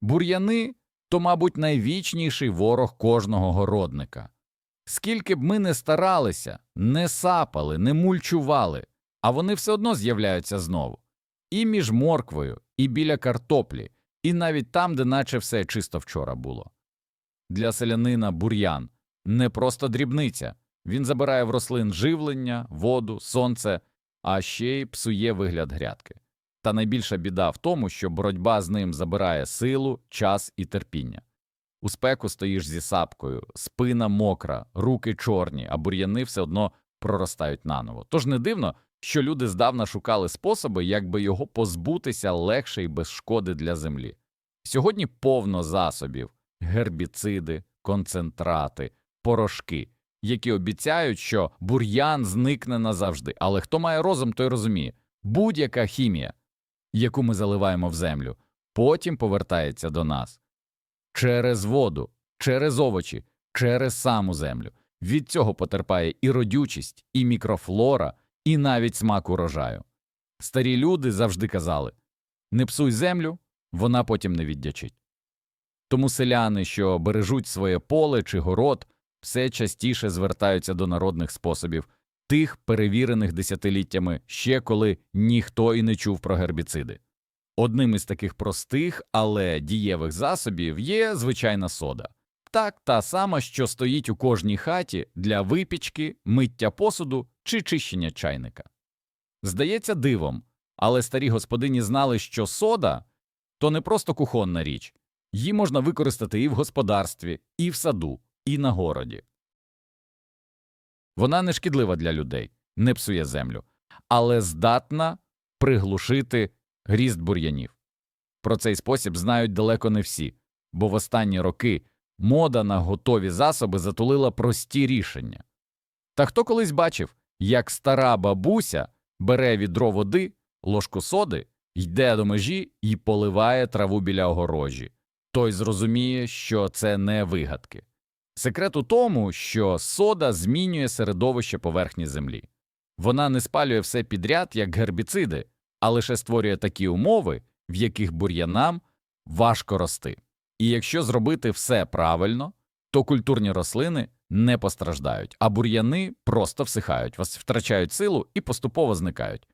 Бур'яни то, мабуть, найвічніший ворог кожного городника. Скільки б ми не старалися, не сапали, не мульчували, а вони все одно з'являються знову. І між морквою, і біля картоплі, і навіть там, де наче все чисто вчора було. Для селянина бур'ян не просто дрібниця, він забирає в рослин живлення, воду, сонце, а ще й псує вигляд грядки. Та найбільша біда в тому, що боротьба з ним забирає силу, час і терпіння. У спеку стоїш зі сапкою, спина мокра, руки чорні, а бур'яни все одно проростають наново. Тож не дивно, що люди здавна шукали способи, як би його позбутися легше і без шкоди для землі. Сьогодні повно засобів гербіциди, концентрати, порошки, які обіцяють, що бур'ян зникне назавжди. Але хто має розум, той розуміє будь-яка хімія, яку ми заливаємо в землю, потім повертається до нас через воду, через овочі, через саму землю. Від цього потерпає і родючість, і мікрофлора, і навіть смак урожаю. Старі люди завжди казали не псуй землю, вона потім не віддячить. Тому селяни, що бережуть своє поле чи город, все частіше звертаються до народних способів, тих, перевірених десятиліттями, ще коли ніхто і не чув про гербіциди. Одним із таких простих, але дієвих засобів є звичайна сода. Так, та сама, що стоїть у кожній хаті для випічки, миття посуду чи чищення чайника. Здається дивом, але старі господині знали, що сода то не просто кухонна річ, її можна використати і в господарстві, і в саду, і на городі. Вона не шкідлива для людей, не псує землю, але здатна приглушити грізд бур'янів. Про цей спосіб знають далеко не всі, бо в останні роки мода на готові засоби затулила прості рішення. Та хто колись бачив, як стара бабуся бере відро води, ложку соди, йде до межі і поливає траву біля огорожі, той зрозуміє, що це не вигадки. Секрет у тому, що сода змінює середовище поверхні землі. Вона не спалює все підряд, як гербіциди, а лише створює такі умови, в яких бур'янам важко рости. І якщо зробити все правильно, то культурні рослини не постраждають, а бур'яни просто всихають, втрачають силу і поступово зникають.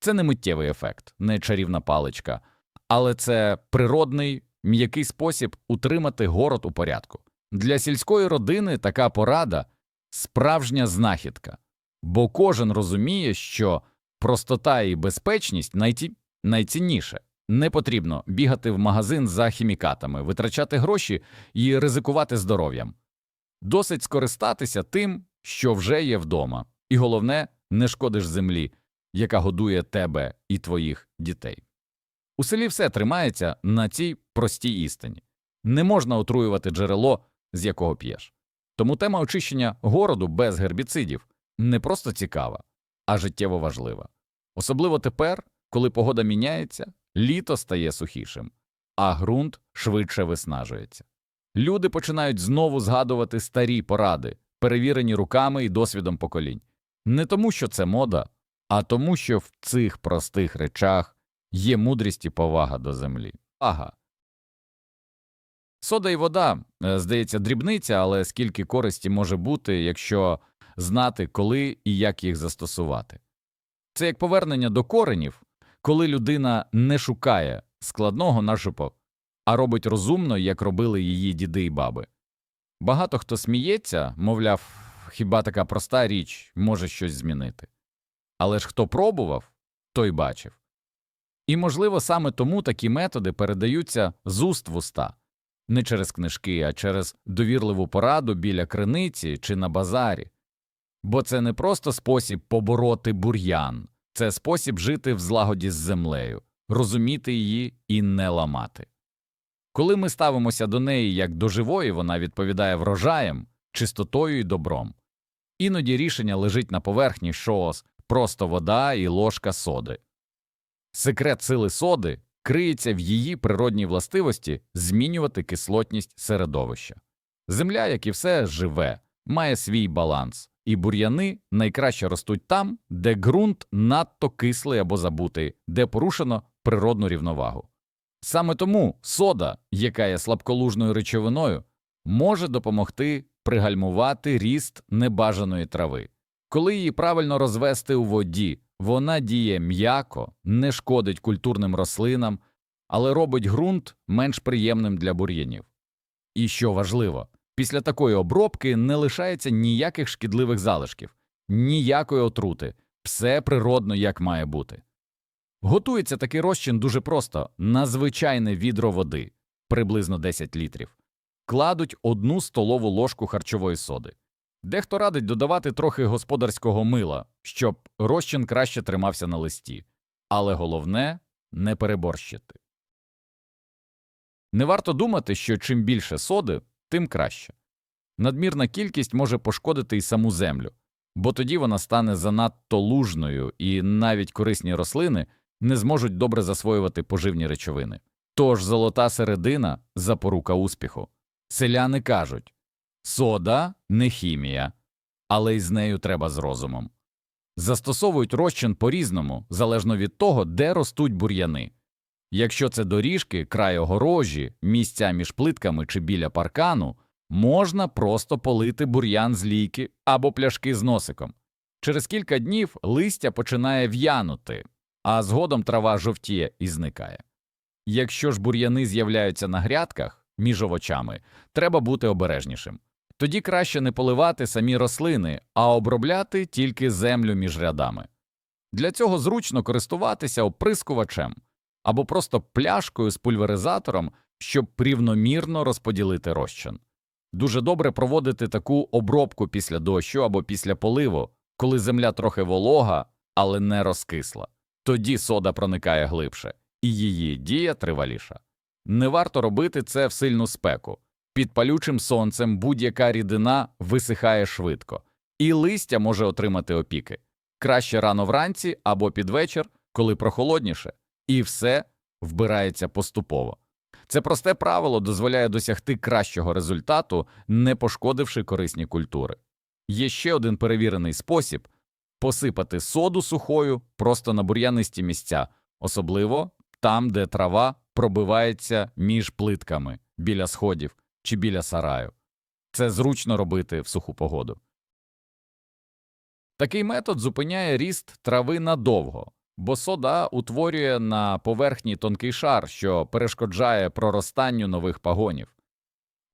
Це не миттєвий ефект, не чарівна паличка, але це природний, м'який спосіб утримати город у порядку. Для сільської родини така порада справжня знахідка, бо кожен розуміє, що простота і безпечність найці... найцінніше. Не потрібно бігати в магазин за хімікатами, витрачати гроші і ризикувати здоров'ям. Досить скористатися тим, що вже є вдома, і головне, не шкодиш землі, яка годує тебе і твоїх дітей. У селі все тримається на цій простій істині не можна отруювати джерело, з якого п'єш. Тому тема очищення городу без гербіцидів не просто цікава, а життєво важлива. Особливо тепер, коли погода міняється, літо стає сухішим, а ґрунт швидше виснажується. Люди починають знову згадувати старі поради, перевірені руками і досвідом поколінь. Не тому, що це мода, а тому, що в цих простих речах є мудрість і повага до землі. Ага. Сода і вода, е, здається, дрібниця, але скільки користі може бути, якщо знати, коли і як їх застосувати. Це як повернення до коренів, коли людина не шукає складного нашупок, а робить розумно, як робили її діди і баби. Багато хто сміється, мовляв, хіба така проста річ може щось змінити. Але ж хто пробував, той бачив. І, можливо, саме тому такі методи передаються з уст в уста, не через книжки, а через довірливу пораду біля криниці чи на базарі. Бо це не просто спосіб побороти бур'ян, це спосіб жити в злагоді з землею, розуміти її і не ламати. Коли ми ставимося до неї як до живої, вона відповідає врожаєм, чистотою і добром. Іноді рішення лежить на поверхні шоос, просто вода і ложка соди. Секрет сили соди криється в її природній властивості змінювати кислотність середовища. Земля, як і все живе, має свій баланс, і бур'яни найкраще ростуть там, де ґрунт надто кислий або забутий, де порушено природну рівновагу. Саме тому сода, яка є слабколужною речовиною, може допомогти пригальмувати ріст небажаної трави. Коли її правильно розвести у воді, вона діє м'яко, не шкодить культурним рослинам, але робить ґрунт менш приємним для бур'янів. І що важливо, після такої обробки не лишається ніяких шкідливих залишків, ніякої отрути, все природно, як має бути. Готується такий розчин дуже просто на звичайне відро води, приблизно 10 літрів, кладуть одну столову ложку харчової соди. Дехто радить додавати трохи господарського мила, щоб розчин краще тримався на листі, але головне не переборщити. Не варто думати, що чим більше соди, тим краще. Надмірна кількість може пошкодити і саму землю, бо тоді вона стане занадто лужною, і навіть корисні рослини не зможуть добре засвоювати поживні речовини. Тож золота середина запорука успіху. Селяни кажуть сода не хімія, але й з нею треба з розумом. Застосовують розчин по різному, залежно від того, де ростуть бур'яни. Якщо це доріжки, край огорожі, місця між плитками чи біля паркану, можна просто полити бур'ян з лійки або пляшки з носиком. Через кілька днів листя починає в'янути, а згодом трава жовтіє і зникає. Якщо ж бур'яни з'являються на грядках між овочами, треба бути обережнішим. Тоді краще не поливати самі рослини, а обробляти тільки землю між рядами. Для цього зручно користуватися оприскувачем або просто пляшкою з пульверизатором, щоб рівномірно розподілити розчин. Дуже добре проводити таку обробку після дощу або після поливу, коли земля трохи волога, але не розкисла. Тоді сода проникає глибше, і її дія триваліша. Не варто робити це в сильну спеку. Під палючим сонцем будь-яка рідина висихає швидко, і листя може отримати опіки. Краще рано вранці або під вечір, коли прохолодніше, і все вбирається поступово. Це просте правило дозволяє досягти кращого результату, не пошкодивши корисні культури. Є ще один перевірений спосіб посипати соду сухою просто на бур'янисті місця, особливо там, де трава пробивається між плитками біля сходів чи біля сараю. Це зручно робити в суху погоду. Такий метод зупиняє ріст трави надовго, бо сода утворює на поверхні тонкий шар, що перешкоджає проростанню нових пагонів.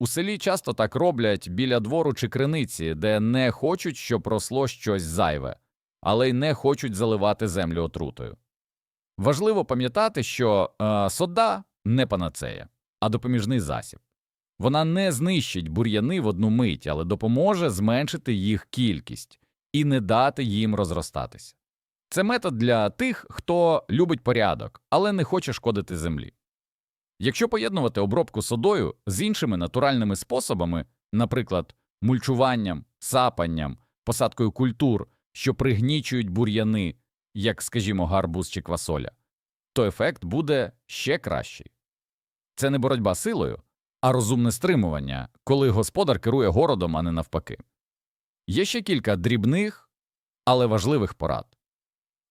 У селі часто так роблять біля двору чи криниці, де не хочуть, щоб росло щось зайве, але й не хочуть заливати землю отрутою. Важливо пам'ятати, що е, сода не панацея, а допоміжний засіб. Вона не знищить бур'яни в одну мить, але допоможе зменшити їх кількість і не дати їм розростатися. Це метод для тих, хто любить порядок, але не хоче шкодити землі. Якщо поєднувати обробку содою з іншими натуральними способами, наприклад, мульчуванням, сапанням, посадкою культур, що пригнічують бур'яни, як, скажімо, гарбуз чи квасоля, то ефект буде ще кращий. Це не боротьба силою, а розумне стримування, коли господар керує городом, а не навпаки. Є ще кілька дрібних, але важливих порад.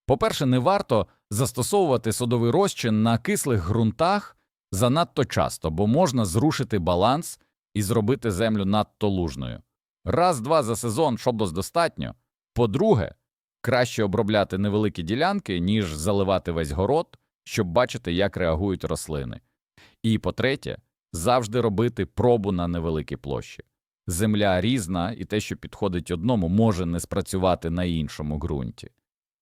По-перше, не варто застосовувати содовий розчин на кислих ґрунтах занадто часто, бо можна зрушити баланс і зробити землю надто лужною. Раз-два за сезон, щоб достатньо. По-друге, краще обробляти невеликі ділянки, ніж заливати весь город, щоб бачити, як реагують рослини. І по-третє, завжди робити пробу на невеликій площі. Земля різна, і те, що підходить одному, може не спрацювати на іншому ґрунті.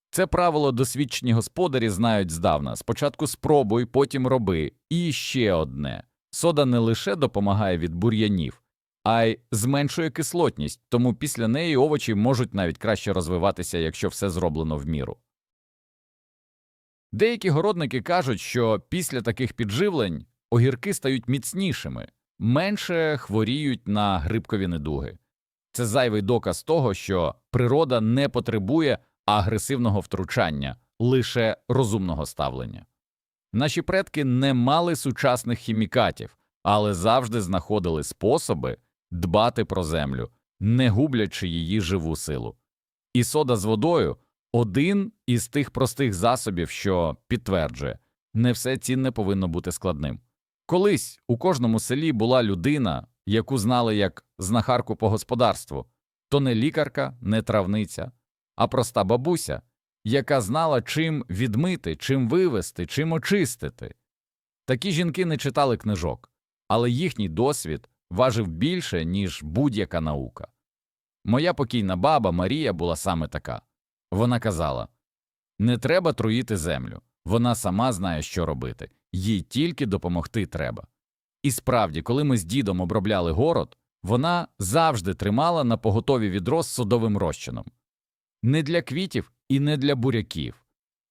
Це правило досвідчені господарі знають здавна спочатку спробуй, потім роби. І ще одне сода не лише допомагає від бур'янів, а й зменшує кислотність, тому після неї овочі можуть навіть краще розвиватися, якщо все зроблено в міру. Деякі городники кажуть, що після таких підживлень огірки стають міцнішими, менше хворіють на грибкові недуги. Це зайвий доказ того, що природа не потребує агресивного втручання, лише розумного ставлення. Наші предки не мали сучасних хімікатів, але завжди знаходили способи дбати про землю, не гублячи її живу силу. І сода з водою один із тих простих засобів, що підтверджує не все цінне повинно бути складним. Колись у кожному селі була людина, яку знали як знахарку по господарству, то не лікарка, не травниця, а проста бабуся, яка знала, чим відмити, чим вивести, чим очистити. Такі жінки не читали книжок, але їхній досвід важив більше, ніж будь-яка наука. Моя покійна баба Марія була саме така. Вона казала не треба труїти землю, вона сама знає, що робити, їй тільки допомогти треба. І справді, коли ми з дідом обробляли город, вона завжди тримала на поготові відро з содовим розчином. Не для квітів і не для буряків,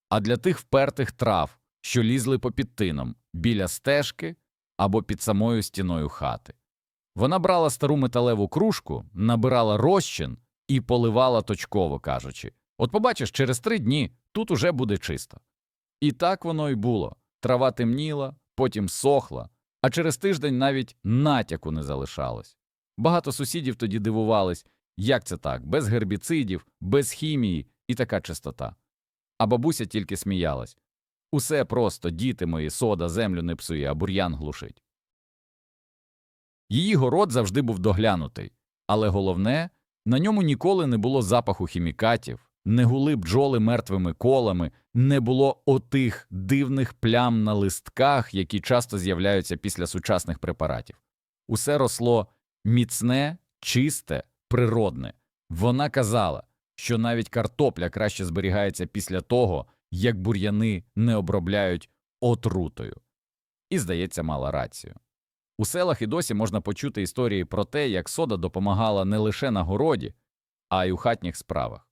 а для тих впертих трав, що лізли попід тином, біля стежки або під самою стіною хати. Вона брала стару металеву кружку, набирала розчин і поливала точково, кажучи От побачиш, через три дні тут уже буде чисто. І так воно й було трава темніла, потім сохла, а через тиждень навіть натяку не залишалось. Багато сусідів тоді дивувались, як це так, без гербіцидів, без хімії і така чистота. А бабуся тільки сміялась усе просто, діти мої, сода, землю не псує, а бур'ян глушить. Її город завжди був доглянутий, але головне, на ньому ніколи не було запаху хімікатів, не гули бджоли мертвими колами, не було отих дивних плям на листках, які часто з'являються після сучасних препаратів. Усе росло міцне, чисте, природне. Вона казала, що навіть картопля краще зберігається після того, як бур'яни не обробляють отрутою. І, здається, мала рацію. У селах і досі можна почути історії про те, як сода допомагала не лише на городі, а й у хатніх справах.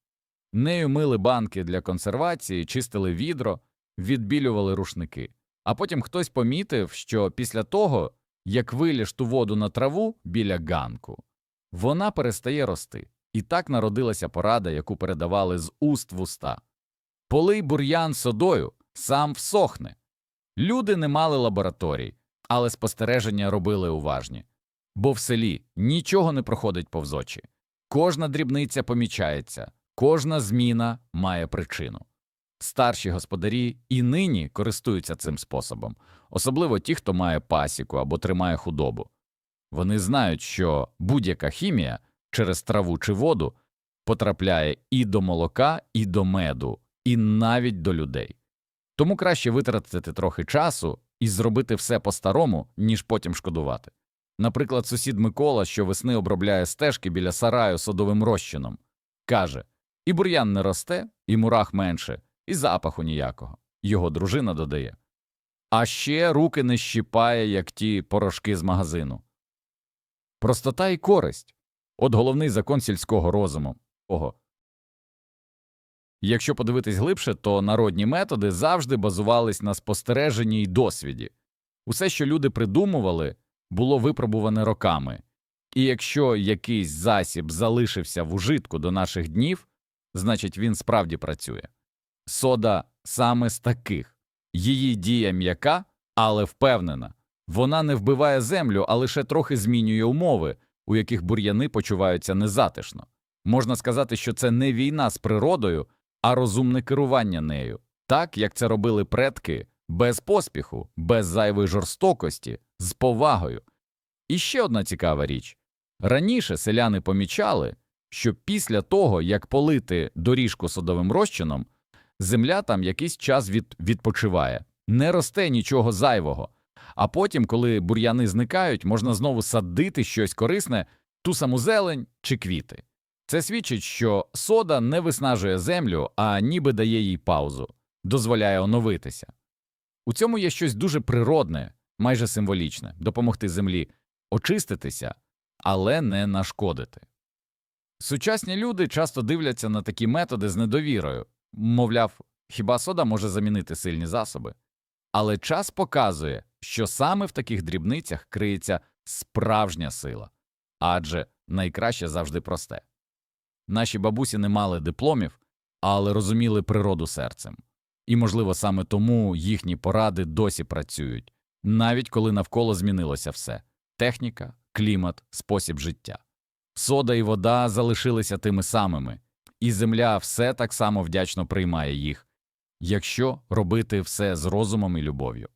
Нею мили банки для консервації, чистили відро, відбілювали рушники. А потім хтось помітив, що після того, як виліш ту воду на траву біля ганку, вона перестає рости. І так народилася порада, яку передавали з уст в уста. Полий бур'ян содою, сам всохне. Люди не мали лабораторій, але спостереження робили уважні. Бо в селі нічого не проходить повз очі. Кожна дрібниця помічається, кожна зміна має причину. Старші господарі і нині користуються цим способом, особливо ті, хто має пасіку або тримає худобу. Вони знають, що будь-яка хімія через траву чи воду потрапляє і до молока, і до меду, і навіть до людей. Тому краще витратити трохи часу і зробити все по-старому, ніж потім шкодувати. Наприклад, сусід Микола, що весни обробляє стежки біля сараю садовим розчином, каже і бур'ян не росте, і мурах менше, і запаху ніякого. Його дружина додає. А ще руки не щіпає, як ті порошки з магазину. Простота і користь от головний закон сільського розуму. Ого. Якщо подивитись глибше, то народні методи завжди базувались на спостереженні й досвіді. Усе, що люди придумували, було випробуване роками, і якщо якийсь засіб залишився в ужитку до наших днів, значить він справді працює. Сода саме з таких її дія м'яка, але впевнена, вона не вбиває землю, а лише трохи змінює умови, у яких бур'яни почуваються незатишно. Можна сказати, що це не війна з природою, а розумне керування нею, так як це робили предки без поспіху, без зайвої жорстокості, з повагою. І ще одна цікава річ раніше селяни помічали, що після того, як полити доріжку садовим розчином, земля там якийсь час від, відпочиває, не росте нічого зайвого. А потім, коли бур'яни зникають, можна знову садити щось корисне, ту саму зелень чи квіти. Це свідчить, що сода не виснажує землю, а ніби дає їй паузу, дозволяє оновитися. У цьому є щось дуже природне, майже символічне допомогти землі очиститися, але не нашкодити. Сучасні люди часто дивляться на такі методи з недовірою мовляв, хіба сода може замінити сильні засоби. Але час показує, що саме в таких дрібницях криється справжня сила, адже найкраще завжди просте. Наші бабусі не мали дипломів, але розуміли природу серцем, і, можливо, саме тому їхні поради досі працюють, навіть коли навколо змінилося все техніка, клімат, спосіб життя. Сода і вода залишилися тими самими, і земля все так само вдячно приймає їх, якщо робити все з розумом і любов'ю.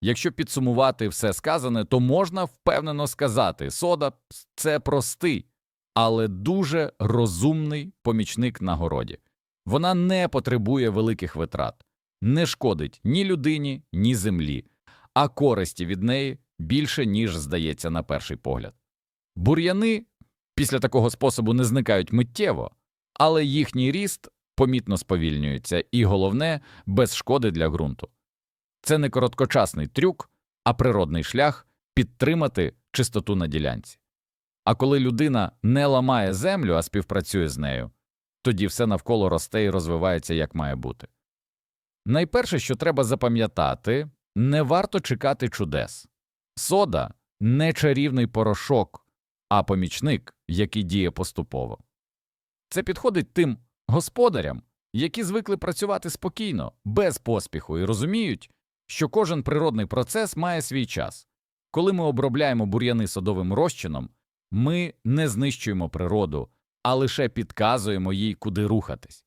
Якщо підсумувати все сказане, то можна впевнено сказати, сода це простий, але дуже розумний помічник на городі. Вона не потребує великих витрат, не шкодить ні людині, ні землі, а користі від неї більше, ніж здається на перший погляд. Бур'яни після такого способу не зникають миттєво, але їхній ріст помітно сповільнюється і, головне, без шкоди для ґрунту. Це не короткочасний трюк, а природний шлях підтримати чистоту на ділянці. А коли людина не ламає землю, а співпрацює з нею, тоді все навколо росте і розвивається як має бути. Найперше, що треба запам'ятати, не варто чекати чудес. Сода не чарівний порошок, а помічник, який діє поступово. Це підходить тим господарям, які звикли працювати спокійно, без поспіху і розуміють, що кожен природний процес має свій час. Коли ми обробляємо бур'яни садовим розчином, ми не знищуємо природу, а лише підказуємо їй, куди рухатись.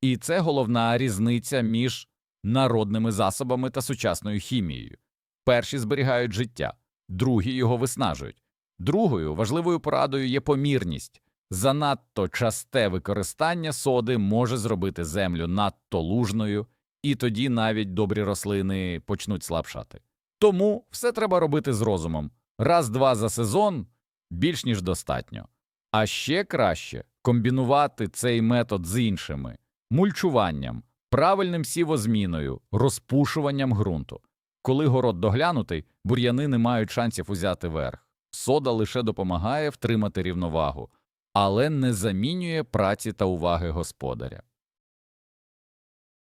І це головна різниця між народними засобами та сучасною хімією. Перші зберігають життя, другі його виснажують. Другою важливою порадою є помірність. Занадто часте використання соди може зробити землю надто лужною, і тоді навіть добрі рослини почнуть слабшати. Тому все треба робити з розумом раз-два за сезон більш ніж достатньо. А ще краще комбінувати цей метод з іншими мульчуванням, правильним сівозміною, розпушуванням ґрунту. Коли город доглянутий, бур'яни не мають шансів узяти верх. Сода лише допомагає втримати рівновагу, але не замінює праці та уваги господаря.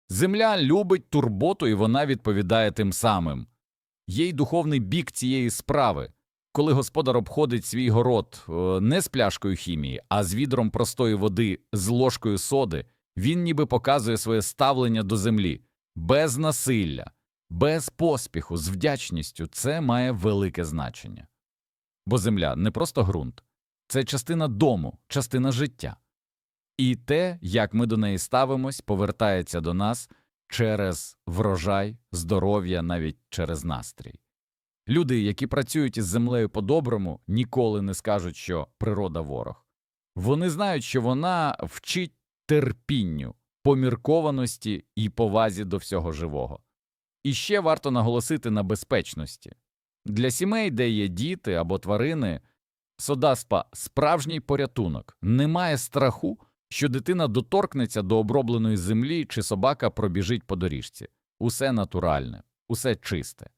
Земля любить турботу і вона відповідає тим самим. Є й духовний бік цієї справи. Коли господар обходить свій город е, не з пляшкою хімії, а з відром простої води з ложкою соди, він ніби показує своє ставлення до землі без насилля, без поспіху, з вдячністю це має велике значення. Бо земля не просто ґрунт, це частина дому, частина життя. І те, як ми до неї ставимось, повертається до нас через врожай, здоров'я, навіть через настрій. Люди, які працюють із землею по-доброму, ніколи не скажуть, що природа ворог. Вони знають, що вона вчить терпінню, поміркованості і повазі до всього живого. І ще варто наголосити на безпечності. Для сімей, де є діти або тварини, содаспа справжній порятунок, немає страху, що дитина доторкнеться до обробленої землі чи собака пробіжить по доріжці. Усе натуральне, усе чисте.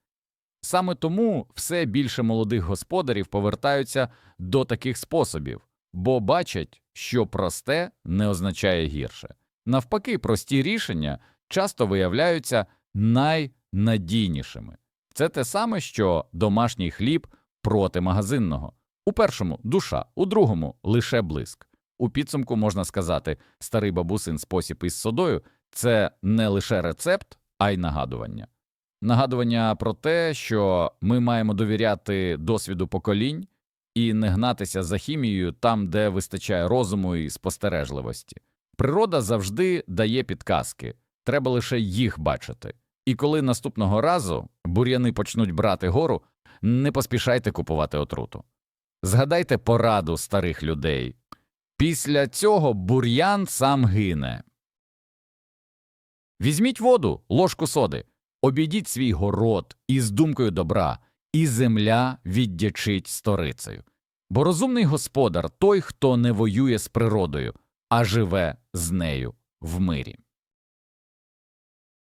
Саме тому все більше молодих господарів повертаються до таких способів, бо бачать, що просте не означає гірше. Навпаки, прості рішення часто виявляються найнадійнішими. Це те саме, що домашній хліб проти магазинного. У першому душа, у другому лише блиск. У підсумку можна сказати, старий бабусин спосіб із содою це не лише рецепт, а й нагадування. Нагадування про те, що ми маємо довіряти досвіду поколінь і не гнатися за хімією там, де вистачає розуму і спостережливості. Природа завжди дає підказки, треба лише їх бачити. І коли наступного разу бур'яни почнуть брати гору, не поспішайте купувати отруту. Згадайте пораду старих людей. Після цього бур'ян сам гине. Візьміть воду, ложку соди, обійдіть свій город із думкою добра, і земля віддячить сторицею. Бо розумний господар той, хто не воює з природою, а живе з нею в мирі.